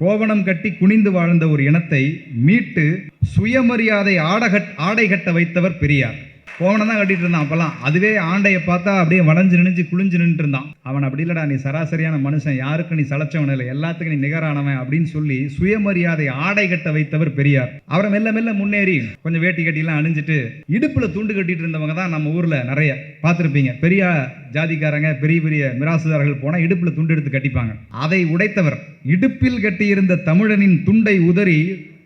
கோவணம் கட்டி குனிந்து வாழ்ந்த ஒரு இனத்தை மீட்டு சுயமரியாதை ஆடகட் ஆடை கட்ட வைத்தவர் பெரியார். கோவணம் தான் கட்டிட்டு இருந்தான். அப்போல்லாம் அதுவே ஆண்டையை பார்த்தா அப்படியே வளைஞ்சு நினைஞ்சு குளிஞ்சு நின்றுருந்தான் இருந்தான். அவன் அப்படி இல்லடா நீ சராசரியான மனுஷன். யாருக்கும் நீ சளைச்சவன் இல்லை? எல்லாத்துக்கும் நீ நிகரானவன் அப்படின்னு சொல்லி சுயமரியாதை ஆடை கட்ட வைத்தவர் பெரியார். அவரை மெல்ல மெல்ல முன்னேறி கொஞ்சம் வேட்டி கட்டிலாம் அணிஞ்சிட்டு இடுப்புல துண்டு கட்டிட்டு இருந்தவங்க தான் நம்ம ஊர்ல நிறைய பார்த்துருப்பீங்க. பெரிய ஜாதிக்காரங்க பெரிய பெரிய மிராசுதாரர்கள் போனால் இடுப்புல துண்டு எடுத்து கட்டிப்பாங்க. அதை உடைத்தவர். இடுப்பில் கட்டியிருந்த தமிழனின் துண்டை உதறி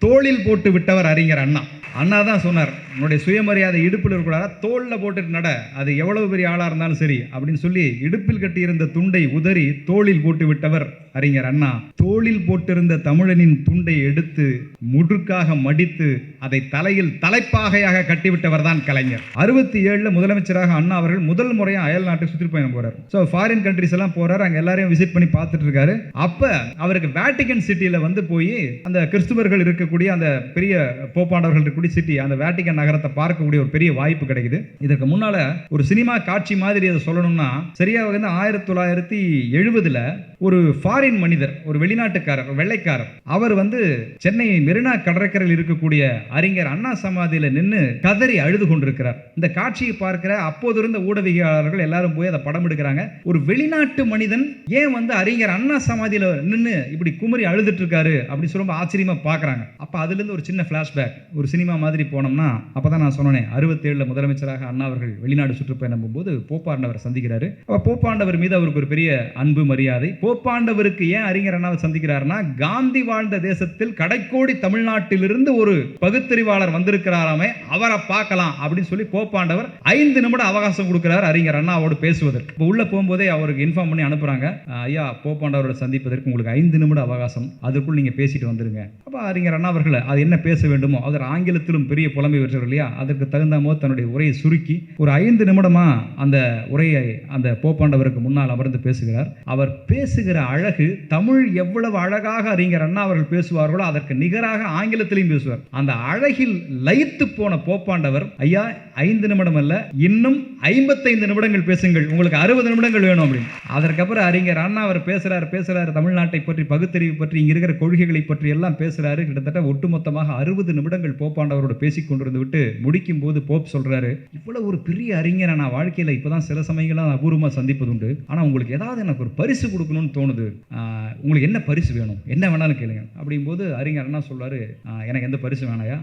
தோளில் போட்டு விட்டவர் அறிஞர் அண்ணா. அண்ணா தான் சொன்னார் உன்னுடைய சுயமரியாதை இடுப்பில் இருக்கக்கூடாது. தோளில் போட்டுட்டு நட. அது எவ்வளவு பெரிய ஆளாக இருந்தாலும் சரி அப்படின்னு சொல்லி இடுப்பில் கட்டியிருந்த துண்டை உதறி தோளில் போட்டு விட்டவர் அறிஞர் அண்ணா. தோளில் போட்டிருந்த தமிழனின் துண்டை எடுத்து முடுக்காக மடித்து அதை தலையில் தலைப்பாகையாக கட்டிவிட்டவர் தான் கலைஞர். அறுபத்தி ஏழுல முதலமைச்சராக அண்ணா அவர்கள் முதல் முறையாக அயல் நாட்டுக்கு சுற்றுப்பயணம் போறார். ஸோ ஃபாரின் கண்ட்ரிஸ் எல்லாம் போறாரு அங்க எல்லாரையும் விசிட் பண்ணி பார்த்துட்டு இருக்காரு. அப்ப அவருக்கு வேட்டிகன் சிட்டியில வந்து போய் அந்த கிறிஸ்துவர்கள் இருக்கக்கூடிய அந்த பெரிய போப்பாண்டவர்கள் இருக்கக்கூடிய சிட்டி அந்த வேட்டிகன் நகரத்தை பார்க்கக்கூடிய ஒரு பெரிய வாய்ப்பு கிடைக்குது. இதற்கு முன்னால ஒரு சினிமா காட்சி மாதிரி அதை சொல்லணும்னா சரியாக வந்து ஆயிரத்தி தொள்ளாயிரத்தி எழுபதுல ஒரு ஃபாரின் மனிதர் ஒரு வெளிநாட்டுக்காரர் வெள்ளைக்காரர் அவர் வந்து சென்னை மெரினா கடற்கரையில் இருக்கக்கூடிய அறிஞர் அண்ணா சமாதியில நின்று கதறி அழுது கொண்டிருக்கிறார். இந்த காட்சியை பார்க்கிற அப்போது இருந்த ஊடகவியலாளர்கள் எல்லாரும் போய் அதை படம் எடுக்கிறாங்க. ஒரு வெளிநாட்டு மனிதன் ஏன் வந்து அறிஞர் அண்ணா சமாதியில நின்று இப்படி குமரி அழுதுட்டு இருக்காரு அப்படின்னு சொல்லி ரொம்ப ஆச்சரியமா பாக்குறாங்க அப்ப அதுல இருந்து ஒரு சின்ன பிளாஷ்பேக் ஒரு சினிமா மாதிரி போனோம்னா அப்பதான் நான் சொன்னேன் அறுபத்தேழில் முதலமைச்சராக அண்ணா அவர்கள் வெளிநாடு சுற்றுப்பயணம் போகும்போது போப்பாண்டவர் சந்திக்கிறாரு. அப்போ போப்பாண்டவர் மீது அவருக்கு ஒரு பெரிய அன்பு மரியாதை. போப்பாண்டவருக்கு ஏன் அறிஞர் அண்ணாவை சந்திக்கிறாருன்னா காந்தி வாழ்ந்த தேசத்தில் கடைக்கோடி தமிழ்நாட்டிலிருந்து ஒரு பகுத்தறிவாளர் வந்திருக்கிறாராமே அவரை பார்க்கலாம் அப்படின்னு சொல்லி போப்பாண்டவர் ஐந்து நிமிட அவகாசம் கொடுக்கிறார் அறிஞர் அண்ணாவோடு பேசுவதற்கு. இப்போ உள்ள போகும்போதே அவருக்கு இன்ஃபார்ம் பண்ணி அனுப்புறாங்க. ஐயா போப்பாண்டவரோட சந்திப்பதற்கு உங்களுக்கு ஐந்து நிமிட அவகாசம். அதற்குள் நீங்க பேசிட்டு வந்துருங்க. அப்ப அறிஞர் அண்ணா அவர்கள் அது என்ன பேச வேண்டுமோ? அவர் ஆங்கிலத்திலும் பெரிய புலமை பேசுகிறார் இல்லையா? அதற்கு தகுந்த போது தன்னுடைய உரையை சுருக்கி ஒரு ஐந்து நிமிடமா அந்த உரையை அந்த போப்பாண்டவருக்கு முன்னால் அமர்ந்து பேசுகிறார். அவர் பேசுகிற அழகு தமிழ் எவ்வளவு அழகாக அறிஞர் அண்ணா அவர்கள் பேசுவார்களோ அதற்கு நிகராக ஆங்கிலத்திலையும் பேசுவார். அந்த அழகில் லயித்து போன போப்பாண்டவர் ஐயா ஐந்து நிமிடம் அல்ல இன்னும் ஐம்பத்தைந்து நிமிடங்கள் பேசுங்கள். உங்களுக்கு அறுபது நிமிடங்கள் வேணும் அப்படின்னு. அதற்கப்புறம் அறிஞர் அண்ணா அவர் பேசுகிறார் பேசுகிறார் தமிழ்நாட்டை பற்றி பகுத்தறிவு பற்றி இங்கே இருக்கிற கொள்கைகளை பற்றி எல்லாம் பேசுகிறாரு கிட்டத்தட்ட ஒட்டுமொத்தமாக அறுபது நிமிடங்கள் போப்பாண்டவரோட பேசிக் கொண்டிருந்து விட்டு முடிக்கும் போது போப் சொல்கிறாரு இவ்வளோ ஒரு பெரிய அறிஞரை நான் வாழ்க்கையில் இப்போ தான் சில சமயங்களாக அபூர்வமாக சந்திப்பது உண்டு ஆனால் உங்களுக்கு ஏதாவது எனக்கு ஒரு பரிசு கொடுக்கணும்னு தோணுது. உங்களுக்கு என்ன பரிசு வேணும்? என்ன வேணாலும் கேளுங்க. அப்படிங்கும்போது அறிஞர் அண்ணா சொல்றாரு எனக்கு எந்த பரிசு வேணாயா?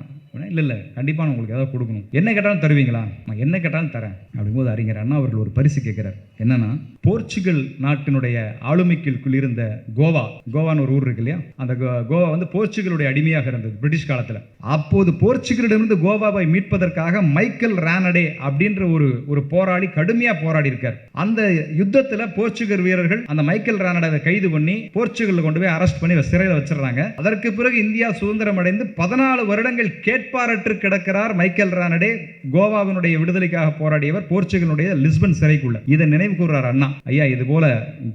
இல்லை இல்லை கண்டிப்பாக நான் உங்களுக்கு ஏதாவது கொடுக்கணும். என்ன கேட்டாலும் தருவீங்க. தருவீங்களா நான் என்ன கேட்டாலும் தரேன். அப்படிங்கும்போது அறிஞர் அண்ணா அவர்கள் ஒரு பரிசு கேட்கிறார். என்னன்னா போர்ச்சுகல் நாட்டினுடைய ஆளுமைக்குள் இருந்த கோவா கோவான்னு ஒரு ஊர் இருக்கு இல்லையா? அந்த கோ- கோவா வந்து போர்ச்சுகலுடைய அடிமையாக இருந்தது பிரிட்டிஷ் காலத்தில். அப்போது போர்ச்சுகலிடமிருந்து கோவாவை மீட்பதற்காக மைக்கேல் ரானடே அப்படின்ற ஒரு ஒரு போராளி கடுமையா போராடி இருக்கார் அந்த யுத்தத்துல போர்ச்சுகல் வீரர்கள் அந்த மைக்கேல் ரானடை கைது பண்ணி போர்ச்சுகல்ல கொண்டு போய் அரெஸ்ட் பண்ணி சிறையில் வச்சிடுறாங்க. அதற்கு பிறகு இந்தியா சுதந்திரம் அடைந்து பதினாலு வருடங்கள் கேட்பாரற்று கிடக்கிறார் மைக்கேல் ரானடே. கோவாவினுடைய விடுதலைக்காக போராடியவர் போர்ச்சுகலுடைய லிஸ்பன் சிறைக்குள்ள. இதை நினைவு கூறுறார் அண்ணா. ஐயா இது போல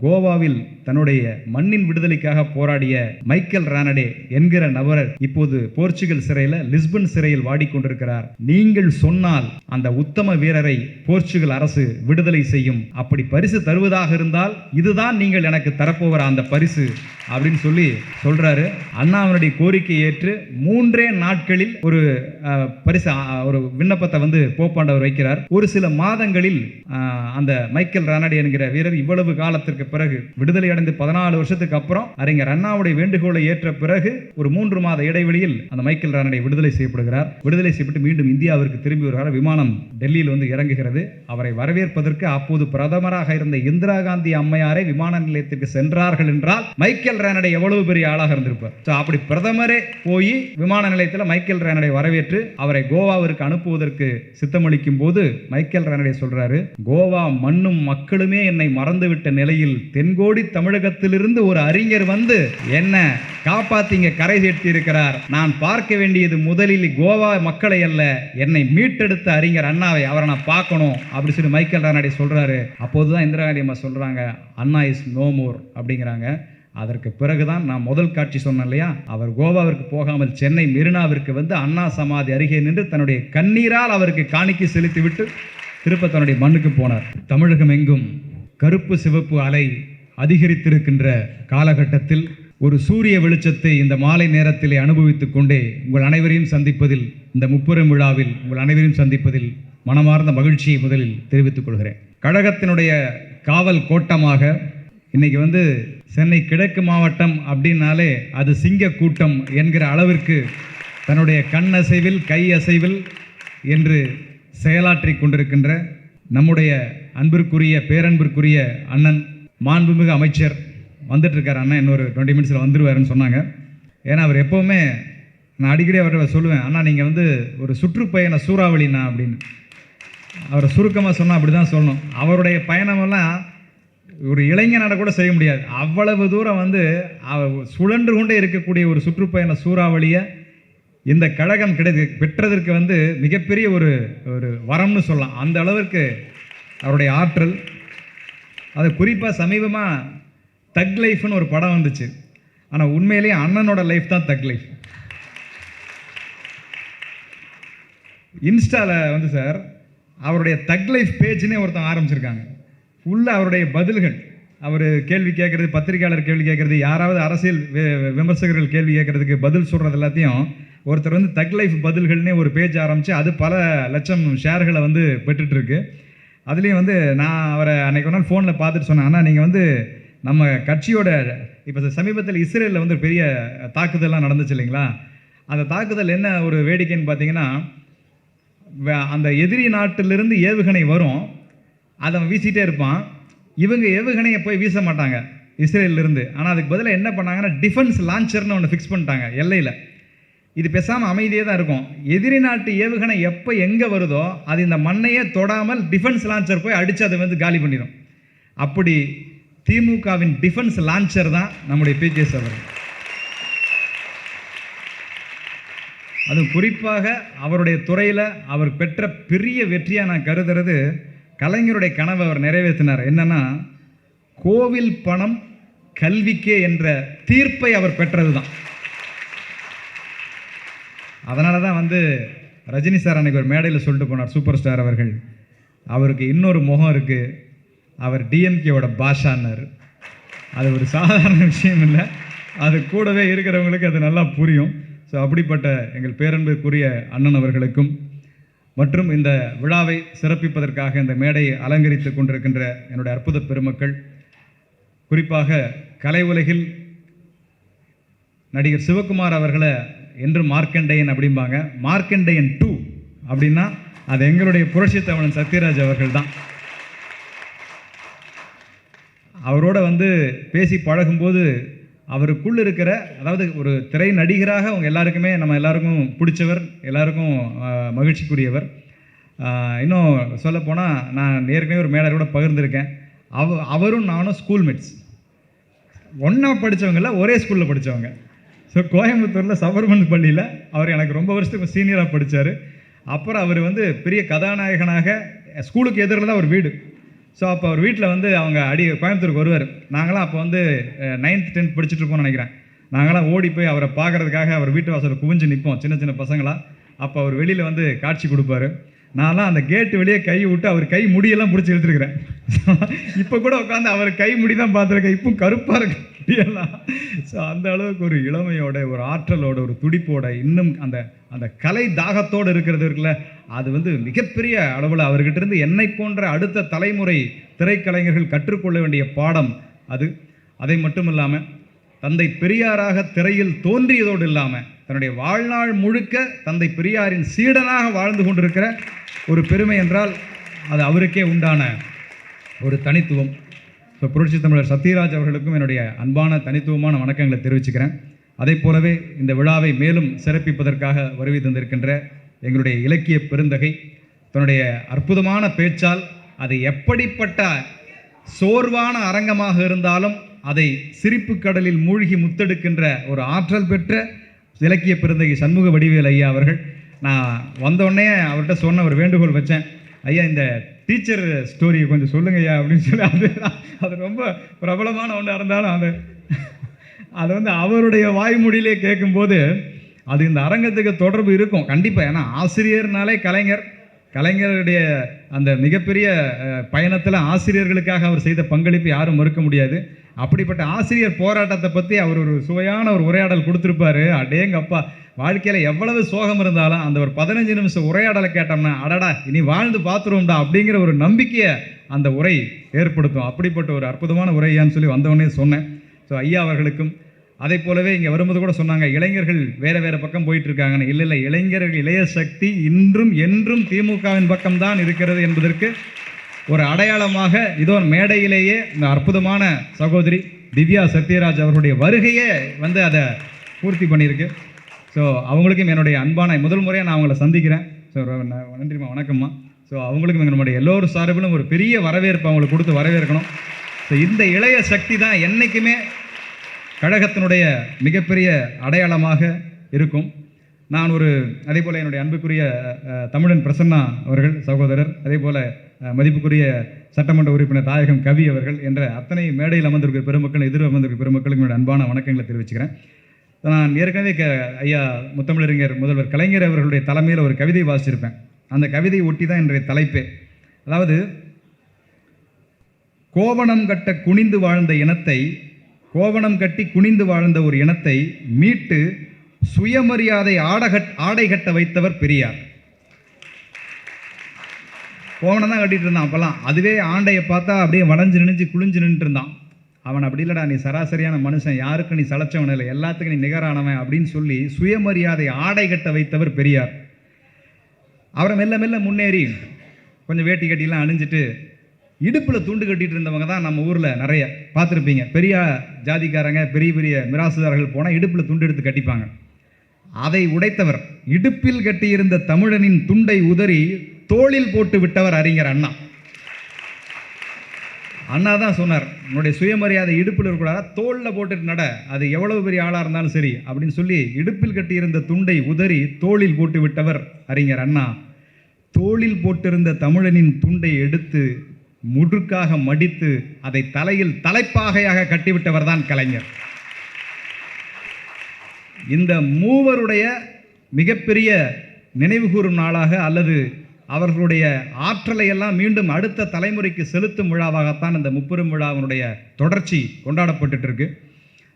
கோவாவில் தன்னுடைய மண்ணின் விடுதலைக்காக போராடிய மைக்கேல் ரானடே என்கிற நபர் இப்போது போர்ச்சுகல் சிறையில் லிஸ்பன் சிறையில் வாடிக்கொண்டிருக்கிறார். நீங்கள் சொன்னால் அந்த உத்தம வீரரை போர்ச்சுகல் அரசு விடுதலை செய்யும். அப்படி பரிசு தருவதாக இருந்தால் இதுதான் நீங்கள் எனக்கு தரப்போகிற அந்த பரிசு அப்படின்னு சொல்லி சொல்றாரு. அண்ணாவினுடைய கோரிக்கை ஏற்று மூன்றே நாட்களில் ஒரு அஹ், பரிசு ஒரு விண்ணப்பத்தை வந்து போப்பாண்டவர் வைக்கிறார். ஒரு சில மாதங்களில் அந்த மைக்கேல் ரானடே என்கிற வீரர் இவ்வளவு காலத்திற்கு பிறகு விடுதலை அடைந்து பதினாலு வருஷத்துக்கு அப்புறம் அறிஞர் அண்ணாவுடைய வேண்டுகோளை ஏற்ற பிறகு ஒரு மூன்று மாத இடைவெளியில் அந்த மைக்கேல் ரானடை விடுதலை செய்யப்படுகிறார். விடுதலை செய்யப்பட்டு மீண்டும் இந்தியாவிற்கு திரும்பி வருகிறார். விமானம் டெல்லியில் வந்து இறங்குகிறது. அவரை வரவேற்பதற்கு அப்போது பிரதமராக இருந்த இந்திரா காந்தி அம்மையாரை விமான நிலையத்திற்கு சென்றார்கள் என்றால் மைக்கேல் ரேனடை எவ்வளவு பெரிய ஆளாக இருந்திருப்பார். அப்படி பிரதமரே போய் விமான நிலையத்தில் மைக்கேல் ரேனடை வரவேற்று அவரை கோவாவிற்கு அனுப்புவதற்கு சித்தமளிக்கும் போது மைக்கேல் ரேனடை சொல்றாரு கோவா மண்ணும் மக்களுமே என்னை மறந்துவிட்ட நிலையில் தென்கோடி தமிழகத்திலிருந்து ஒரு அறிஞர் வந்து என்ன காப்பாத்திங்க கரை சேர்த்தி இருக்கிறார் நான் பார்க்க வேண்டியது முதலில் கோவா மக்களை அல்ல என்னை மீட்டெடுத்த அறிஞர் அண்ணாவை அவரை நான் பார்க்கணும் அப்படி சொல்லி மைக்கேல் ரானடே சொல்றாரு. அப்போதுதான் இந்திரா காந்தி அம்மா சொல்றாங்க அண்ணா இஸ் நோ மோர் அப்படிங்கிறாங்க. அதற்கு பிறகுதான் நான் முதல் காட்சி சொன்னேன் இல்லையா? அவர் கோவாவிற்கு போகாமல் சென்னை மெரினாவிற்கு வந்து அண்ணா சமாதி அருகே நின்று தன்னுடைய கண்ணீரால் அவருக்கு காணிக்கை செலுத்திவிட்டு திருப்ப தன்னுடைய மண்ணுக்கு போனார். தமிழகம் எங்கும் கருப்பு சிவப்பு அலை அதிகரித்திருக்கின்ற காலகட்டத்தில் ஒரு சூரிய வெளிச்சத்தை இந்த மாலை நேரத்திலே அனுபவித்துக் கொண்டே உங்கள் அனைவரையும் சந்திப்பதில் இந்த முப்பெரும் விழாவில் உங்கள் அனைவரையும் சந்திப்பதில் மனமார்ந்த மகிழ்ச்சியை முதலில் தெரிவித்துக் கொள்கிறேன். கழகத்தினுடைய காவல் கோட்டமாக இன்னைக்கு வந்து சென்னை கிழக்கு மாவட்டம் அப்படின்னாலே அது சிங்க கூட்டம் என்கிற அளவிற்கு தன்னுடைய கண் அசைவில் கை அசைவில் என்று செயலாற்றி கொண்டிருக்கின்ற நம்முடைய அன்பிற்குரிய பேரன்பிற்குரிய அண்ணன் மாண்புமிகு அமைச்சர் வந்துட்டு இருக்கார் அண்ணன் இன்னொரு டுவெண்ட்டி மினிட்ஸில் வந்துடுவாருன்னு சொன்னாங்க. ஏன்னா அவர் எப்போவுமே நான் அடிக்கடி அவரை சொல்லுவேன் அண்ணா நீங்கள் வந்து ஒரு சுற்றுப்பயண சூறாவளிண்ணா அப்படின்னு. அவரை சுருக்கமாக சொன்னால் அப்படி தான் சொல்லணும். அவருடைய பயணமெல்லாம் ஒரு இளைஞனால கூட செய்ய முடியாது. அவ்வளவு தூரம் வந்து சுழன்று கொண்டே இருக்கக்கூடிய ஒரு சுற்றுப்பயண சூறாவளியை இந்த கழகம் கிடை பெற்றதற்கு வந்து மிகப்பெரிய ஒரு ஒரு வரம்னு சொல்லலாம். அந்த அளவிற்கு அவருடைய ஆற்றல். அது குறிப்பாக சமீபமாக தக் லைஃப்னு ஒரு படம் வந்துச்சு. ஆனால் உண்மையிலேயே அண்ணனோட லைஃப் தான் தக் லைஃப் இன்ஸ்டாவில் வந்து சார் அவருடைய தக் லைஃப் பேஜ்னே ஒருத்தன் ஆரம்பிச்சிருக்காங்க. ஃபுல்லாக அவருடைய பதில்கள். அவர் கேள்வி கேட்குறது பத்திரிக்கையாளர் கேள்வி கேட்குறது யாராவது அரசியல் விமர்சகர்கள் கேள்வி கேட்குறதுக்கு பதில் சொல்கிறது எல்லாத்தையும் ஒருத்தர் வந்து தக் லைஃப் பதில்கள்னே ஒரு பேஜ் ஆரம்பித்து அது பல லட்சம் ஷேர்களை வந்து பெற்றுட்ருக்கு அதுலேயும் வந்து நான் அவரை அன்னைக்கு ஒரு நாள் ஃபோனில் பார்த்துட்டு சொன்னேன் ஆனால் நீங்கள் வந்து நம்ம கட்சியோட இப்போ சமீபத்தில் இஸ்ரேலில் வந்து பெரிய தாக்குதல்லாம் நடந்துச்சு இல்லைங்களா? அந்த தாக்குதல் என்ன ஒரு வேடிக்கைன்னு பார்த்தீங்கன்னா அந்த எதிரி நாட்டிலிருந்து ஏவுகணை வரும் அதை அவன் வீசிகிட்டே இருப்பான். இவங்க ஏவுகணையை போய் வீச மாட்டாங்க இஸ்ரேலிருந்து ஆனால் அதுக்கு பதிலாக என்ன பண்ணாங்கன்னா டிஃபென்ஸ் லான்ச்சர்னு ஒன்று ஃபிக்ஸ் பண்ணிட்டாங்க எல்லையில். இது பேசாமல் அமைதியே தான் இருக்கும். எதிரி நாட்டு ஏவுகணை எப்போ எங்கே வருதோ அது இந்த மண்ணையே தொடாமல் டிஃபென்ஸ் லான்ச்சர் போய் அடித்து அதை வந்து காலி பண்ணிடும் அப்படி திமுகவின் டிஃபென்ஸ் லான்ச்சர் தான் நம்முடைய பிகேஎஸ் அவர்கள் அதுவும் குறிப்பாக அவருடைய துறையில் அவர் பெற்ற பெரிய வெற்றியாக நான் கருதுறது கலைஞருடைய கனவை அவர் நிறைவேற்றினார். என்னன்னா கோவில் பணம் கல்விக்கே என்ற தீர்ப்பை அவர் பெற்றது தான் அதனால தான் வந்து ரஜினி சார் அன்னைக்கு ஒரு மேடையில் சொல்லிட்டு போனார் சூப்பர் ஸ்டார் அவர்கள் அவருக்கு இன்னொரு முகம் இருக்குது அவர் டிஎம்கேவோட பாஷான்னார். அது ஒரு சாதாரண விஷயம் இல்லை. அது கூடவே இருக்கிறவங்களுக்கு அது நல்லா புரியும். ஸோ அப்படிப்பட்ட எங்கள் பேரன்புக்குரிய அண்ணன் அவர்களுக்கும் மற்றும் இந்த விழாவை சிறப்பிப்பதற்காக இந்த மேடையை அலங்கரித்து கொண்டிருக்கின்ற என்னுடைய அற்புத பெருமக்கள் குறிப்பாக கலை உலகில் நடிகர் சிவகுமார் அவர்களை என்று மார்க்கண்டையன் அப்படிம்பாங்க. மார்க்கண்டையன் டூ அப்படின்னா அது எங்களுடைய புரட்சி தமிழன் சத்யராஜ் அவர்கள் தான் அவரோட வந்து பேசி பழகும்போது அவருக்குள் இருக்கிற அதாவது ஒரு திரை நடிகராக அவங்க எல்லாருக்குமே நம்ம எல்லாருக்கும் பிடிச்சவர் எல்லாருக்கும் மகிழ்ச்சிக்குரியவர். இன்னும் சொல்லப்போனால் நான் ஏற்கனவே ஒரு மேடை கூட பகிர்ந்திருக்கேன். அவ அவரும் நானும் ஸ்கூல்மேட்ஸ் ஒன்றா படித்தவங்கள ஒரே ஸ்கூலில் படித்தவங்க ஸோ கோயம்புத்தூரில் சபர்மன் பள்ளியில் அவர் எனக்கு ரொம்ப வருஷத்துக்கு சீனியராக படித்தார் அப்புறம் அவர் வந்து பெரிய கதாநாயகனாக ஸ்கூலுக்கு எதிரில் தான் ஒரு வீடு. ஸோ அப்போ அவர் வீட்டில் வந்து அவங்க அடி கோயம்புத்தூருக்கு வருவார். நாங்களாம் அப்போ வந்து நைன்த் டென்த் படிச்சுட்டு இருப்போம்னு நினைக்கிறேன். நாங்களாம் ஓடி போய் அவரை பார்க்கறதுக்காக அவர் வீட்டு வாசலில் குவிஞ்சு நிற்போம் சின்ன சின்ன பசங்களாம் அப்போ அவர் வெளியில் வந்து காட்சி கொடுப்பாரு. நான்லாம் அந்த கேட்டு வெளியே கை விட்டு அவர் கை முடியெல்லாம் பிடிச்சி எடுத்துருக்கிறேன் இப்போ கூட உட்காந்து அவர் கை முடி தான் பார்த்துருக்கேன். இப்போ கருப்பாக இருக்கு. முடியெல்லாம் ஸோ அந்த அளவுக்கு ஒரு இளமையோட ஒரு ஆற்றலோட ஒரு துடிப்போட இன்னும் அந்த அந்த கலை தாகத்தோடு இருக்கிறது இருக்குல்ல அது வந்து மிகப்பெரிய அளவில் அவர்கிட்ட இருந்து என்னை போன்ற அடுத்த தலைமுறை திரைக்கலைஞர்கள் கற்றுக்கொள்ள வேண்டிய பாடம் அது. அதை மட்டும் இல்லாமல் தந்தை பெரியாராக திரையில் தோன்றியதோடு இல்லாமல் தன்னுடைய வாழ்நாள் முழுக்க தந்தை பெரியாரின் சீடனாக வாழ்ந்து கொண்டிருக்கிற ஒரு பெருமை என்றால் அது அவருக்கே உண்டான ஒரு தனித்துவம். ஸோ புரட்சி தமிழர் சத்யராஜ் அவர்களுக்கும் என்னுடைய அன்பான தனித்துவமான வணக்கங்களை தெரிவிச்சுக்கிறேன். அதே போலவே இந்த விழாவை மேலும் சிறப்பிப்பதற்காக வருகை தந்திருக்கின்ற எங்களுடைய இலக்கிய பெருந்தகை தன்னுடைய அற்புதமான பேச்சால் அது எப்படிப்பட்ட சோர்வான அரங்கமாக இருந்தாலும் அதை சிரிப்பு கடலில் மூழ்கி முத்தெடுக்கின்ற ஒரு ஆற்றல் பெற்ற இலக்கிய பெருந்தகை சண்முக வடிவேல் ஐயா அவர்கள் நான் வந்தோடனே அவர்கிட்ட சொன்ன ஒரு வேண்டுகோள் வச்சேன். ஐயா இந்த டீச்சர் ஸ்டோரியை கொஞ்சம் சொல்லுங்க ஐயா அப்படின்னு சொல்லி அது அது ரொம்ப பிரபலமான ஒன்றாக இருந்தாலும் அது அது வந்து அவருடைய வாய்மொழியிலே கேட்கும்போது அது இந்த அரங்கத்துக்கு தொடர்பு இருக்கும். கண்டிப்பாக ஏன்னா ஆசிரியர்னாலே கலைஞர். கலைஞருடைய அந்த மிகப்பெரிய பயணத்தில் ஆசிரியர்களுக்காக அவர் செய்த பங்களிப்பு யாரும் மறுக்க முடியாது. அப்படிப்பட்ட ஆசிரியர் போராட்டத்தை பற்றி அவர் ஒரு சுவையான ஒரு உரையாடல் கொடுத்துருப்பாரு. அடேங்கப்பா வாழ்க்கையில் எவ்வளவு சோகம் இருந்தாலும் அந்த ஒரு பதினஞ்சு நிமிஷம் உரையாடலை கேட்டோம்னா அடடா இனி வாழ்ந்து பார்த்துருவோம்டா அப்படிங்கிற ஒரு நம்பிக்கையை அந்த உரை ஏற்படுத்தும். அப்படிப்பட்ட ஒரு அற்புதமான உரையான்னு சொல்லி வந்தவொடனே சொன்னேன். ஸோ ஐயா அவர்களுக்கும் அதை போலவே இங்கே வரும்போது கூட சொன்னாங்க இளைஞர்கள் வேறு வேறு பக்கம் போயிட்டுருக்காங்கன்னு. இல்லை இல்லை இளைஞர்கள் இளைய சக்தி இன்றும் என்றும் திமுகவின் பக்கம்தான் இருக்கிறது என்பதற்கு ஒரு அடையாளமாக இதோ மேடையிலேயே இந்த அற்புதமான சகோதரி திவ்யா சத்யராஜ் அவர்களுடைய வருகையே வந்து அதை பூர்த்தி பண்ணியிருக்கு. ஸோ அவங்களுக்கும் என்னுடைய அன்பான முதல் முறையாக நான் அவங்கள சந்திக்கிறேன். ஸோ நன்றிம்மா வணக்கம்மா. ஸோ அவங்களுக்கும் எங்களுடைய எல்லோரும் சார்பிலும் ஒரு பெரிய வரவேற்பு அவங்களுக்கு கொடுத்து வரவேற்கணும். ஸோ இந்த இளைய சக்தி தான் என்றைக்குமே கழகத்தினுடைய மிகப்பெரிய அடையாளமாக இருக்கும். நான் ஒரு அதே போல் என்னுடைய அன்புக்குரிய தமிழன் பிரசன்னா அவர்கள் சகோதரர் அதே போல் மதிப்புக்குரிய சட்டமன்ற உறுப்பினர் தாயகம் கவி அவர்கள் என்ற அத்தனை மேடையில் அமர்ந்திருக்கிற பெருமக்கள் எதிர் அமர்ந்திருக்கிற பெருமக்களுக்கு என்னுடைய அன்பான வணக்கங்களை தெரிவிச்சுக்கிறேன். நான் ஏற்கனவே க ஐயா முத்தமிழறிஞர் முதல்வர் கலைஞர் அவர்களுடைய தலைமையில் ஒரு கவிதை வாசிச்சிருப்பேன். அந்த கவிதையை ஒட்டி தான் இன்றைய தலைப்பே. அதாவது கோவணம் கட்ட குனிந்து வாழ்ந்த இனத்தை கோவணம் கட்டி குனிந்து வாழ்ந்த ஒரு இனத்தை மீட்டு சுயமரியாதை ஆடகட் ஆடை கட்ட வைத்தவர் பெரியார். கோவணம் தான் கட்டிட்டு இருந்தான். அப்போல்லாம் அதுவே ஆண்டையை பார்த்தா அப்படியே வளைஞ்சு நினைஞ்சு குளிஞ்சு நின்றுட்டு இருந்தான். அவன் அப்படி இல்லைடா நீ சராசரியான மனுஷன். யாருக்கு நீ சளைச்சவன் இல்லை. எல்லாத்துக்கும் நீ நிகரானவன் அப்படின்னு சொல்லி சுயமரியாதை ஆடை கட்ட வைத்தவர் பெரியார். அவரை மெல்ல மெல்ல முன்னேறி கொஞ்சம் வேட்டி கட்டிலாம் அணிஞ்சிட்டு இடுப்பில் துண்டு கட்டிட்டு இருந்தவங்க தான் நம்ம ஊரில் நிறைய பார்த்துருப்பீங்க. பெரிய ஜாதிக்காரங்க பெரிய பெரிய மிராசுதாரர்கள் போனால் இடுப்பில் துண்டு எடுத்து கட்டிப்பாங்க. அதை உடைத்தவர் இடுப்பில் கட்டியிருந்த தமிழனின் துண்டை உதறி தோளில் போட்டு விட்டவர் அறிஞர் அண்ணா. அண்ணா தான் சொன்னார் உன்னுடைய சுயமரியாதை இடுப்பில் இருக்கக்கூடாது தோளில் போட்டுட்டு நட அது எவ்வளவு பெரிய ஆளாக இருந்தாலும் சரி அப்படின்னு சொல்லி இடுப்பில் கட்டியிருந்த துண்டை உதறி தோளில் போட்டு விட்டவர் அறிஞர் அண்ணா. தோளில் போட்டிருந்த தமிழனின் துண்டை எடுத்து முடுக்காக மடித்து அதை தலையில் தலைப்பாகையாக கட்டிவிட்டவர் தான் கலைஞர். இந்த மூவருடைய மிகப்பெரிய நினைவுகூரும் நாளாக அல்லது அவர்களுடைய ஆற்றலை எல்லாம் மீண்டும் அடுத்த தலைமுறைக்கு செலுத்தும் விழாவாகத்தான் இந்த முப்பெரும் விழாவினுடைய தொடர்ச்சி கொண்டாடப்பட்டு இருக்கு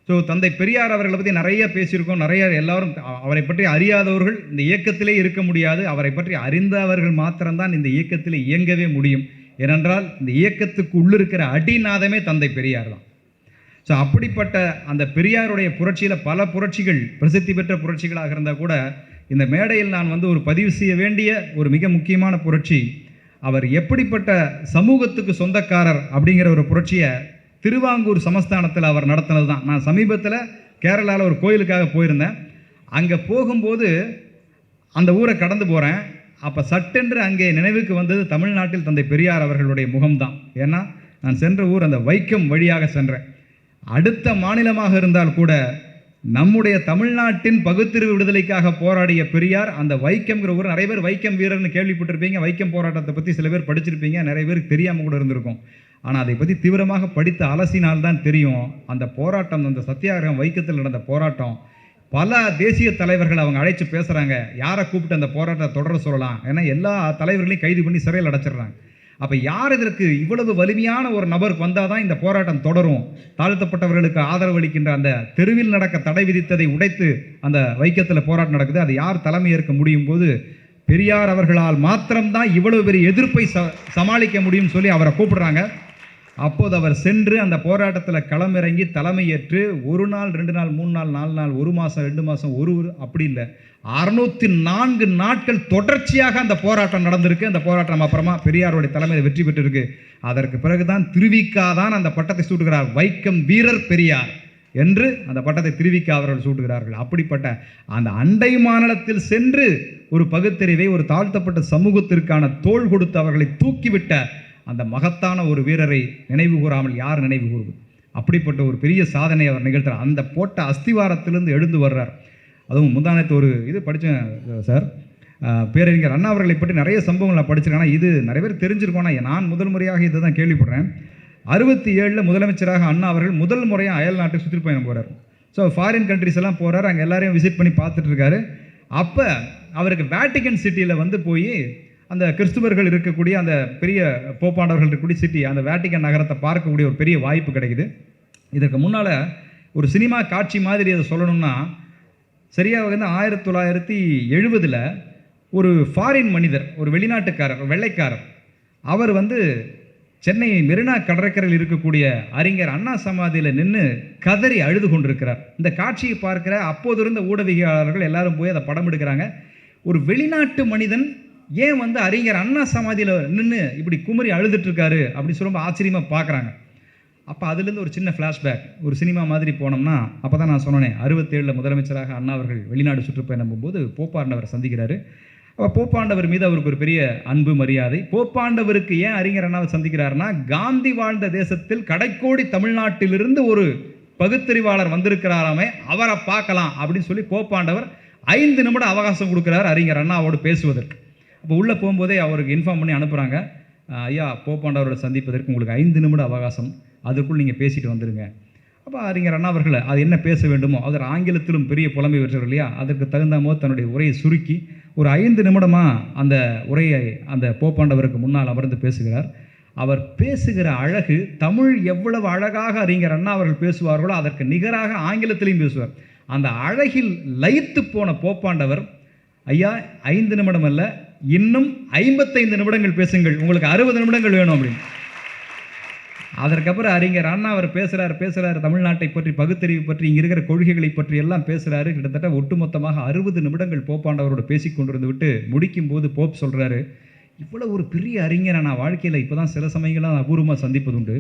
ஸோ தந்தை பெரியார் அவர்களை பற்றி நிறைய பேசியிருக்கோம். நிறைய எல்லாரும் அவரை பற்றி அறியாதவர்கள் இந்த இயக்கத்திலே இருக்க முடியாது. அவரை பற்றி அறிந்தவர்கள் மாத்திரம்தான் இந்த இயக்கத்தில் இயங்கவே முடியும். ஏனென்றால் இந்த இயக்கத்துக்கு உள்ளிருக்கிற அடிநாதமே தந்தை பெரியார் தான். ஸோ அப்படிப்பட்ட அந்த பெரியாருடைய புரட்சியில் பல புரட்சிகள் பிரசித்தி பெற்ற புரட்சிகளாக இருந்தால் கூட இந்த மேடையில் நான் வந்து ஒரு பதிவு செய்ய வேண்டிய ஒரு மிக முக்கியமான புரட்சி அவர் எப்படிப்பட்ட சமூகத்துக்கு சொந்தக்காரர் அப்படிங்கிற ஒரு புரட்சியை திருவாங்கூர் சமஸ்தானத்தில் அவர் நடத்தினது தான். நான் சமீபத்தில் கேரளாவில் ஒரு கோயிலுக்காக போயிருந்தேன். அங்கே போகும்போது அந்த ஊரை கடந்து போகிறேன் அப்போ சட்டென்று அங்கே நினைவுக்கு வந்தது தமிழ்நாட்டில் தந்தை பெரியார் அவர்களுடைய முகம்தான். ஏன்னா நான் சென்ற ஊர் அந்த வைக்கம் வழியாக சென்றேன். அடுத்த மாநிலமாக இருந்தால் கூட நம்முடைய தமிழ்நாட்டின் பகுத்தறிவு விடுதலைக்காக போராடிய பெரியார் அந்த வைக்கம்ங்கிற ஊர் நிறைய பேர் வைக்கம் வீரர்னு கேள்விப்பட்டிருப்பீங்க. வைக்கம் போராட்டத்தை பற்றி சில பேர் படிச்சிருப்பீங்க. நிறைய பேருக்கு தெரியாமல் கூட இருந்திருக்கும். ஆனால் அதை பற்றி தீவிரமாக படித்து அலசினால்தான் தெரியும் அந்த போராட்டம் அந்த சத்தியாகிரகம் வைக்கத்தில் நடந்த போராட்டம் பல தேசிய தலைவர்கள் அவங்க அழைச்சி பேசுகிறாங்க யாரை கூப்பிட்டு அந்த போராட்டத்தை தொடர சொல்லலாம்? ஏன்னா எல்லா தலைவர்களையும் கைது பண்ணி சிறையில் அடைச்சிடுறாங்க. அப்போ யார் இதற்கு இவ்வளவு வலிமையான ஒரு நபருக்கு வந்தால் தான் இந்த போராட்டம் தொடரும்? தாழ்த்தப்பட்டவர்களுக்கு ஆதரவு அளிக்கின்ற அந்த தெருவில் நடக்க தடை விதித்ததை உடைத்து அந்த வைக்கத்தில் போராட்டம் நடக்குது. அது யார் தலைமை ஏற்க முடியும் போது பெரியார் அவர்களால் மாத்திரம்தான் இவ்வளவு பெரிய எதிர்ப்பை ச சமாளிக்க முடியும்னு சொல்லி அவரை கூப்பிடுறாங்க. அப்போது அவர் சென்று அந்த போராட்டத்தில் களமிறங்கி தலைமையேற்று ஒரு நாள் ரெண்டு நாள் மூணு நாள் நாலு நாள் ஒரு மாதம் ரெண்டு மாதம் ஒரு ஒரு அப்படி இல்லை. அறுநூத்தி நான்கு நாட்கள் தொடர்ச்சியாக அந்த போராட்டம் நடந்திருக்கு. அந்த போராட்டம் அப்புறமா பெரியாருடைய தலைமையில் வெற்றி பெற்றிருக்கு. அதற்கு பிறகுதான் திருவிக்கா தான் அந்த பட்டத்தை சூட்டுகிறார். வைக்கம் வீரர் பெரியார் என்று அந்த பட்டத்தை திருவிக்கா அவர்கள் சூட்டுகிறார்கள். அப்படிப்பட்ட அந்த அண்டை மாநிலத்தில் சென்று ஒரு பகுத்தறிவை ஒரு தாழ்த்தப்பட்ட சமூகத்திற்கான தோள் கொடுத்து அவர்களை தூக்கிவிட்ட அந்த மகத்தான ஒரு வீரரை நினைவு கூறாமல் யார் நினைவு கூறுவது? அப்படிப்பட்ட ஒரு பெரிய சாதனை அவர் நிகழ்த்துறார் அந்த போட்ட அஸ்திவாரத்திலிருந்து எழுந்து வர்றார். அதுவும் முந்தானத்து ஒரு இது படித்தேன் சார். பேரறிஞர் அண்ணா அவர்களை பற்றி நிறைய சம்பவங்கள் நான் படிச்சிருக்கேன். ஆனால் இது நிறைய பேர் தெரிஞ்சிருக்கோம். ஆனால் நான் முதல் முறையாக இதை தான் கேள்விப்படுறேன். அறுபத்தி ஏழில் முதலமைச்சராக அண்ணா அவர்கள் முதல் முறையாக அயல் நாட்டுக்கு சுற்றுப்பயணம் போகிறார் ஸோ ஃபாரின் கண்ட்ரிஸ் எல்லாம் போகிறார் அங்கே எல்லாரையும் விசிட் பண்ணி பார்த்துட்டு இருக்காரு. அப்போ அவருக்கு வேட்டிகன் சிட்டியில் வந்து போய் அந்த கிறிஸ்துவர்கள் இருக்கக்கூடிய அந்த பெரிய போப்பாண்டவர்கள் இருக்கக்கூடிய சிட்டி அந்த வேட்டிக்கன் நகரத்தை பார்க்கக்கூடிய ஒரு பெரிய வாய்ப்பு கிடைக்குது. இதற்கு முன்னால் ஒரு சினிமா காட்சி மாதிரி அதை சொல்லணும்னா சரியாக வந்து ஆயிரத்தி தொள்ளாயிரத்தி எழுபதில் ஒரு ஃபாரின் மனிதர் ஒரு வெளிநாட்டுக்காரர் வெள்ளைக்காரர் அவர் வந்து சென்னை மெரினா கடற்கரையில் இருக்கக்கூடிய அறிஞர் அண்ணா சமாதியில் நின்று கதறி அழுது கொண்டிருக்கிறார். இந்த காட்சியை பார்க்கிற அப்போது இருந்த ஊடகவியலாளர்கள் எல்லாரும் போய் அதை படம் எடுக்கிறாங்க. ஒரு வெளிநாட்டு மனிதன் ஏன் வந்து அறிஞர் அண்ணா சமாதியில் நின்று இப்படி குமரி அழுதுட்டுருக்காரு அப்படின்னு சொல்லி ரொம்ப ஆச்சரியமாக பார்க்குறாங்க அப்போ அதுலேருந்து ஒரு சின்ன ஃப்ளாஷ்பேக் ஒரு சினிமா மாதிரி போனோம்னா அப்போ தான் நான் சொன்னேன் அறுபத்தேழில் முதலமைச்சராக அண்ணா அவர்கள் வெளிநாடு சுற்றுப்பயணம் போகும்போது போப்பாண்டவர் சந்திக்கிறாரு. அப்போ போப்பாண்டவர் மீது அவருக்கு ஒரு பெரிய அன்பு மரியாதை. போப்பாண்டவருக்கு ஏன் அறிஞர் அண்ணாவை சந்திக்கிறாருன்னா காந்தி வாழ்ந்த தேசத்தில் கடைக்கோடி தமிழ்நாட்டிலிருந்து ஒரு பகுத்தறிவாளர் வந்திருக்கிறாராமே அவரை பார்க்கலாம் அப்படின்னு சொல்லி போப்பாண்டவர் ஐந்து நிமிடம் அவகாசம் கொடுக்குறாரு அறிஞர் அண்ணாவோடு பேசுவதற்கு. அப்போ உள்ளே போகும்போதே அவருக்கு இன்ஃபார்ம் பண்ணி அனுப்புகிறாங்க ஐயா போப்பாண்டவரோட சந்திப்பதற்கு உங்களுக்கு ஐந்து நிமிட அவகாசம். அதுக்குள் நீங்கள் பேசிட்டு வந்துடுங்க அப்போ அறிஞர் அண்ணா அவர்களை அது என்ன பேச வேண்டுமோ அவர் ஆங்கிலத்திலும் பெரிய புலமை பெற்றவர் இல்லையா? அதற்கு தகுந்த போது தன்னுடைய உரையை சுருக்கி ஒரு ஐந்து நிமிடமாக அந்த உரையை அந்த போப்பாண்டவருக்கு முன்னால் அமர்ந்து பேசுகிறார். அவர் பேசுகிற அழகு தமிழ் எவ்வளவு அழகாக அறிஞர் அண்ணா அவர்கள் பேசுவார்களோ அதற்கு நிகராக ஆங்கிலத்திலையும் பேசுவார். அந்த அழகில் லயித்து போன போப்பாண்டவர் ஐயா ஐந்து நிமிடம் அல்ல இன்னும் ஐம்பத்தைந்து நிமிடங்கள் பேசுங்கள். உங்களுக்கு அறுபது நிமிடங்கள் வேணும் அப்படின்னு அதற்கப்புறம் அறிஞர் அண்ணா அவர் பேசுகிறார் பேசுகிறார் தமிழ்நாட்டை பற்றி பகுத்தறிவு பற்றி இங்கே இருக்கிற கொள்கைகளை பற்றி எல்லாம் பேசுகிறாரு கிட்டத்தட்ட ஒட்டுமொத்தமாக அறுபது நிமிடங்கள் போப்பாண்டவரோட பேசி கொண்டிருந்து விட்டு முடிக்கும் போது போப் சொல்கிறாரு இவ்வளோ ஒரு பெரிய அறிஞரை நான் வாழ்க்கையில் இப்போ தான் சில சமயங்களாக அபூர்வமாக சந்திப்பது உண்டு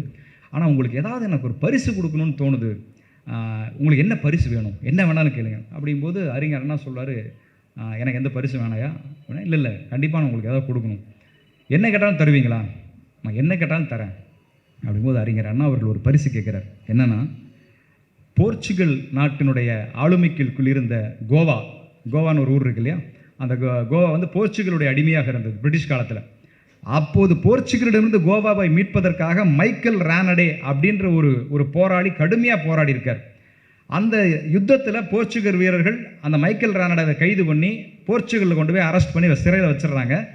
ஆனால் உங்களுக்கு ஏதாவது எனக்கு ஒரு பரிசு கொடுக்கணும்னு தோணுது. உங்களுக்கு என்ன பரிசு வேணும்? என்ன வேணாலும் கேளுங்க. அப்படிங்கும்போது அறிஞர் அண்ணா சொல்கிறார் எனக்கு எந்த பரிசு வேணாயா? இல்லை இல்லை கண்டிப்பாக நான் உங்களுக்கு ஏதாவது கொடுக்கணும். என்ன கேட்டாலும் தருவீங்களா? நான் என்ன கேட்டாலும் தரேன். அப்படிங்கும்போது அறிஞர் அண்ணா அவர்கள் ஒரு பரிசு கேட்குறார். என்னென்னா போர்ச்சுகல் நாட்டினுடைய ஆளுமைக்குள் இருந்த கோவா கோவான்னு ஒரு ஊர் இருக்கு இல்லையா? அந்த கோ- கோவா வந்து போர்ச்சுகலுடைய அடிமையாக இருந்தது பிரிட்டிஷ் காலத்தில். அப்போது போர்ச்சுகலிடமிருந்து கோவாவை மீட்பதற்காக மைக்கேல் ரானடே அப்படின்ற ஒரு ஒரு போராளி கடுமையாக போராடி இருக்கார் அந்த யுத்தத்தில் போர்ச்சுகல் வீரர்கள் அந்த மைக்கேல் ரானடாவை கைது பண்ணி போர்ச்சுகலில் கொண்டு போய் அரெஸ்ட் பண்ணி சிறையில் வச்சிடுறாங்க.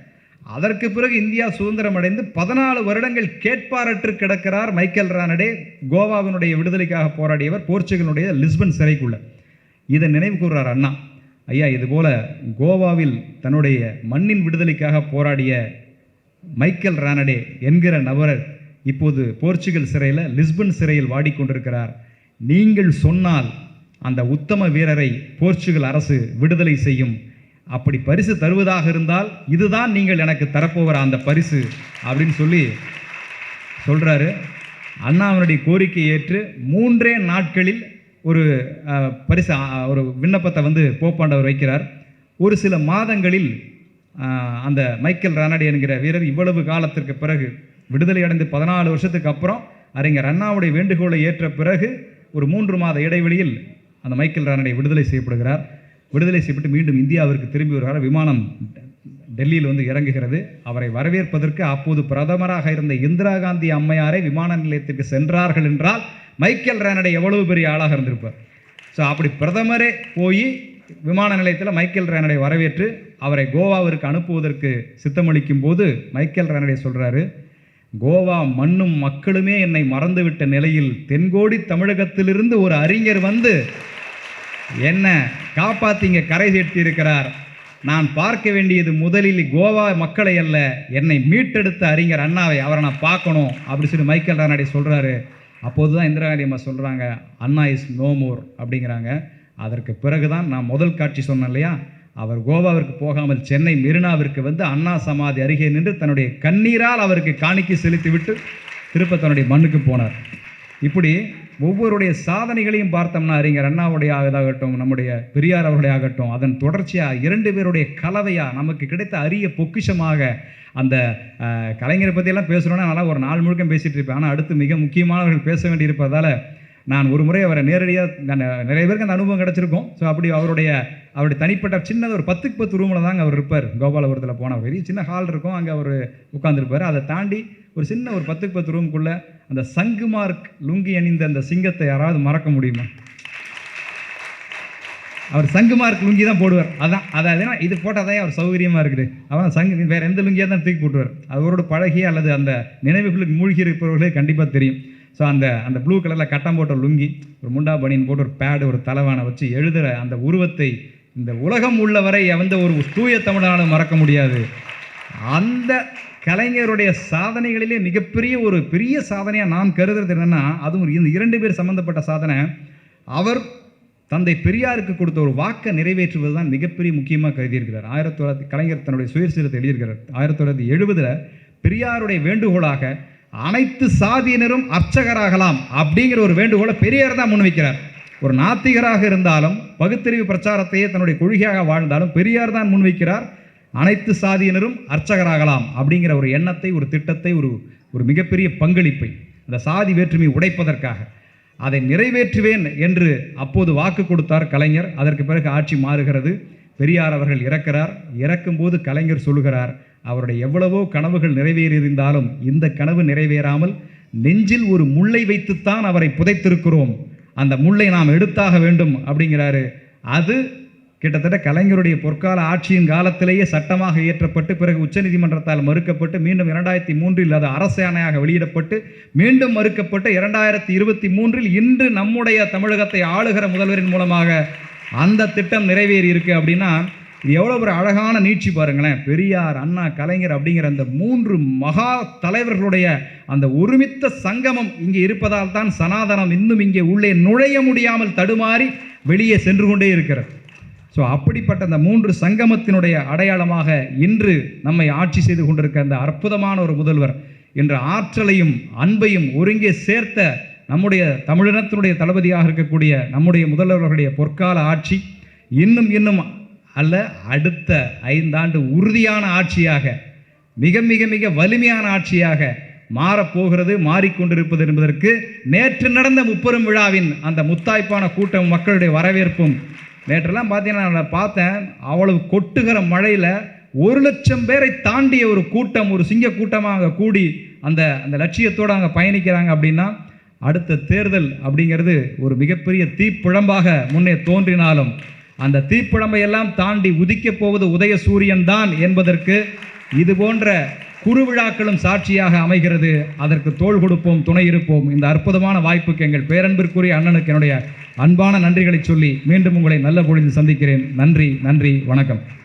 அதற்கு பிறகு இந்தியா சுதந்திரம் அடைந்து பதினாலு வருடங்கள் கேட்பாரற்று கிடக்கிறார் மைக்கேல் ரானடே. கோவாவினுடைய விடுதலைக்காக போராடியவர் போர்ச்சுகலுடைய லிஸ்பன் சிறைக்குள்ள. இதை நினைவு கூறுறார் அண்ணா. ஐயா இதுபோல கோவாவில் தன்னுடைய மண்ணின் விடுதலைக்காக போராடிய மைக்கேல் ரானடே என்கிற நபரர் இப்போது போர்ச்சுகல் சிறையில் லிஸ்பன் சிறையில் வாடிக்கொண்டிருக்கிறார். நீங்கள் சொன்னால் அந்த உத்தம வீரரை போர்ச்சுகல் அரசு விடுதலை செய்யும். அப்படி பரிசு தருவதாக இருந்தால் இதுதான் நீங்கள் எனக்கு தரப்போகிற அந்த பரிசு அப்படின்னு சொல்லி சொல்கிறாரு அண்ணாவினுடைய கோரிக்கை ஏற்று மூன்றே நாட்களில் ஒரு பரிசு ஒரு விண்ணப்பத்தை வந்து போப்பாண்டவர் வைக்கிறார். ஒரு சில மாதங்களில் அந்த மைக்கேல் ரானடி என்கிற வீரர் இவ்வளவு காலத்திற்கு பிறகு விடுதலை அடைந்து பதினாலு வருஷத்துக்கு அப்புறம் அறிஞர் அண்ணாவுடைய வேண்டுகோளை ஏற்ற பிறகு ஒரு மூன்று மாத இடைவெளியில் அந்த மைக்கேல் ரானடை விடுதலை செய்யப்படுகிறார். விடுதலை செய்யப்பட்டு மீண்டும் இந்தியாவிற்கு திரும்பி வருகிறார். விமானம் டெல்லியில் வந்து இறங்குகிறது. அவரை வரவேற்பதற்கு அப்போது பிரதமராக இருந்த இந்திரா காந்தி அம்மையாரை விமான நிலையத்திற்கு சென்றார்கள் என்றால் மைக்கேல் ரானடை எவ்வளவு பெரிய ஆளாக இருந்திருப்பார். ஸோ அப்படி பிரதமரே போய் விமான நிலையத்தில் மைக்கேல் ரானடை வரவேற்று அவரை கோவாவிற்கு அனுப்புவதற்கு சித்தமளிக்கும் போது மைக்கேல் ரானடை சொல்கிறாரு கோவா மண்ணும் மக்களுமே என்னை மறந்துவிட்ட நிலையில் தென்கோடி தமிழகத்திலிருந்து ஒரு அறிஞர் வந்து என்ன காப்பாத்திங்க கரை சேர்த்தி இருக்கிறார் நான் பார்க்க வேண்டியது முதலில் கோவா மக்களை அல்ல என்னை மீட்டெடுத்த அறிஞர் அண்ணாவை அவரை நான் பார்க்கணும் அப்படி சொல்லி மைக்கேல் ரானாடி சொல்கிறாரு அப்போது தான் இந்திரா காந்தி அம்மா சொல்கிறாங்க அண்ணா இஸ் நோ மோர் அப்படிங்கிறாங்க. அதற்கு பிறகு தான் நான் முதல் காட்சி சொன்னேன் இல்லையா? அவர் கோவாவிற்கு போகாமல் சென்னை மெரினாவிற்கு வந்து அண்ணா சமாதி அருகே நின்று தன்னுடைய கண்ணீரால் அவருக்கு காணிக்கை செலுத்திவிட்டு திருப்ப தன்னுடைய மண்ணுக்கு போனார். இப்படி ஒவ்வொருடைய சாதனைகளையும் பார்த்தோம்னா அறிஞர் அண்ணாவுடைய ஆகட்டும் நம்முடைய பெரியார் அவருடைய ஆகட்டும் அதன் தொடர்ச்சியாக இரண்டு பேருடைய கலவையாக நமக்கு கிடைத்த அரிய பொக்கிஷமாக அந்த கலைஞரை பற்றியெல்லாம் பேசுகிறோன்னா நல்லா ஒரு நாள் முழுக்க பேசிகிட்டு இருப்பேன். ஆனால் அடுத்து மிக முக்கியமானவர்கள் பேச வேண்டியிருப்பதால் நான் ஒரு முறை அவரை நேரடியாக நிறைய பேருக்கு அந்த அனுபவம் கிடச்சிருக்கும். ஸோ அப்படி அவருடைய அவருடைய தனிப்பட்ட சின்னது ஒரு பத்துக்கு பத்து ரூமில் தாங்க அவர் இருப்பார். கோபாலபுரத்தில் போனவர் பெரிய சின்ன ஹால் இருக்கும். அங்கே அவர் உட்காந்துருப்பார் அதை தாண்டி ஒரு சின்ன ஒரு பத்துக்கு பத்து ரூமுக்குள்ளே அந்த சங்குமார்க் லுங்கி அணிந்த அந்த சிங்கத்தை யாராவது மறக்க முடியுமா? அவர் சங்குமார்க் லுங்கி தான் போடுவார். அதான் அதாவது இது போட்டால் தான் அவர் சௌகரியமாக இருக்குது. அவன் சங்கு வேறு எந்த லுங்கியாக தான் தூக்கி போட்டுவார் அவரோட பழகி அல்லது அந்த நினைவுகளுக்கு மூழ்கி இருப்பவர்களே கண்டிப்பாக தெரியும். ஸோ அந்த அந்த ப்ளூ கலரில் கட்டம் போட்ட லுங்கி ஒரு முண்டா பனியன் போட்டு ஒரு பேடு ஒரு தலைவானை வச்சு எழுதுகிற அந்த உருவத்தை இந்த உலகம் உள்ளவரை வந்து ஒரு தூய தமிழனாலும் மறக்க முடியாது. அந்த கலைஞருடைய சாதனைகளிலே மிகப்பெரிய ஒரு பெரிய சாதனையாக நாம் கருதுறது என்னென்னா அதுவும் இந்த இரண்டு பேர் சம்மந்தப்பட்ட சாதனை. அவர் தந்தை பெரியாருக்கு கொடுத்த ஒரு வாக்கை நிறைவேற்றுவது தான் மிகப்பெரிய முக்கியமாக கருதியிருக்கிறார். ஆயிரத்தி தொள்ளாயிரத்தி கலைஞர் தன்னுடைய சுயசீரத்தை எழுதியிருக்கிறார். ஆயிரத்தி தொள்ளாயிரத்தி எழுபதில் பெரியாருடைய வேண்டுகோளாக அனைத்து சாதியினரும் அர்ச்சகராகலாம் அப்படிங்கிற ஒரு வேண்டுகோளை பெரியார் தான் முன்வைக்கிறார். ஒரு நாத்திகராக இருந்தாலும் பகுத்தறிவு பிரச்சாரத்தையே தன்னுடைய கொள்கையாக வாழ்ந்தாலும் பெரியார் தான் முன்வைக்கிறார் அனைத்து சாதியினரும் அர்ச்சகராகலாம் அப்படிங்கிற ஒரு எண்ணத்தை ஒரு திட்டத்தை ஒரு ஒரு மிகப்பெரிய பங்களிப்பை அந்த சாதி வேற்றுமை உடைப்பதற்காக. அதை நிறைவேற்றுவேன் என்று அப்போது வாக்கு கொடுத்தார் கலைஞர். அதற்கு பிறகு ஆட்சி மாறுகிறது. பெரியார் அவர்கள் இறக்கிறார். இறக்கும்போது கலைஞர் சொல்லுகிறார் அவருடைய எவ்வளவோ கனவுகள் நிறைவேறியிருந்தாலும் இந்த கனவு நிறைவேறாமல் நெஞ்சில் ஒரு முள்ளை வைத்துத்தான் அவரை புதைத்திருக்கிறோம். அந்த முள்ளை நாம் எடுத்தாக வேண்டும் அப்படிங்கிறாரு. அது கிட்டத்தட்ட கலைஞருடைய பொற்கால ஆட்சியின் காலத்திலேயே சட்டமாக இயற்றப்பட்டு பிறகு உச்சநீதிமன்றத்தால் மறுக்கப்பட்டு மீண்டும் இரண்டாயிரத்தி மூன்றில் அது அரசாணையாக வெளியிடப்பட்டு மீண்டும் மறுக்கப்பட்டு இரண்டாயிரத்தி இருபத்தி மூன்றில் இன்று நம்முடைய தமிழகத்தை ஆளுகிற முதல்வரின் மூலமாக அந்த திட்டம் நிறைவேறி இருக்கு அப்படின்னா இது எவ்வளோ ஒரு அழகான நீட்சி பாருங்களேன். பெரியார் அண்ணா கலைஞர் அப்படிங்கிற அந்த மூன்று மகா தலைவர்களுடைய அந்த ஒருமித்த சங்கமம் இங்கே இருப்பதால் தான் சனாதனம் இன்னும் இங்கே உள்ளே நுழைய முடியாமல் தடுமாறி வெளியே சென்று கொண்டே இருக்கிறது. ஸோ அப்படிப்பட்ட அந்த மூன்று சங்கமத்தினுடைய அடையாளமாக இன்று நம்மை ஆட்சி செய்து கொண்டிருக்க அந்த அற்புதமான ஒரு முதல்வர் என்ற ஆற்றலையும் அன்பையும் ஒருங்கே சேர்த்த நம்முடைய தமிழினத்தினுடைய தளபதியாக இருக்கக்கூடிய நம்முடைய முதல்வர்களுடைய பொற்கால ஆட்சி இன்னும் இன்னும் அல்ல அடுத்த ஐந்தாண்டு உறுதியான ஆட்சியாக மிக மிக மிக வலிமையான ஆட்சியாக மாறப்போகிறது மாறிக்கொண்டிருப்பது என்பதற்கு நேற்று நடந்த முப்பெரும் விழாவின் அந்த முத்தாய்ப்பான கூட்டம் மக்களுடைய வரவேற்பும் நேற்றெல்லாம் பார்த்தீங்கன்னா நான் பார்த்தேன். அவ்வளவு கொட்டுகிற மழையில் ஒரு லட்சம் பேரை தாண்டிய ஒரு கூட்டம் ஒரு சிங்க கூட்டமாக அங்கே கூடி அந்த அந்த லட்சியத்தோடு அங்கே பயணிக்கிறாங்க அப்படின்னா அடுத்த தேர்தல் அப்படிங்கிறது ஒரு மிகப்பெரிய தீப்பிழம்பாக முன்னே தோன்றினாலும் அந்த தீப்பிழம்பையெல்லாம் தாண்டி உதிக்கப் போவது உதய சூரியன் தான் என்பதற்கு இது போன்ற குறுவிழாக்களும் சாட்சியாக அமைகிறது. அதற்கு தோள் கொடுப்போம் துணை இருப்போம். இந்த அற்புதமான வாய்ப்புக்கு எங்கள் பேரன்பிற்குரிய அண்ணனுக்கு என்னுடைய அன்பான நன்றிகளை சொல்லி மீண்டும் உங்களை நல்ல பொழுது சந்திக்கிறேன். நன்றி நன்றி வணக்கம்.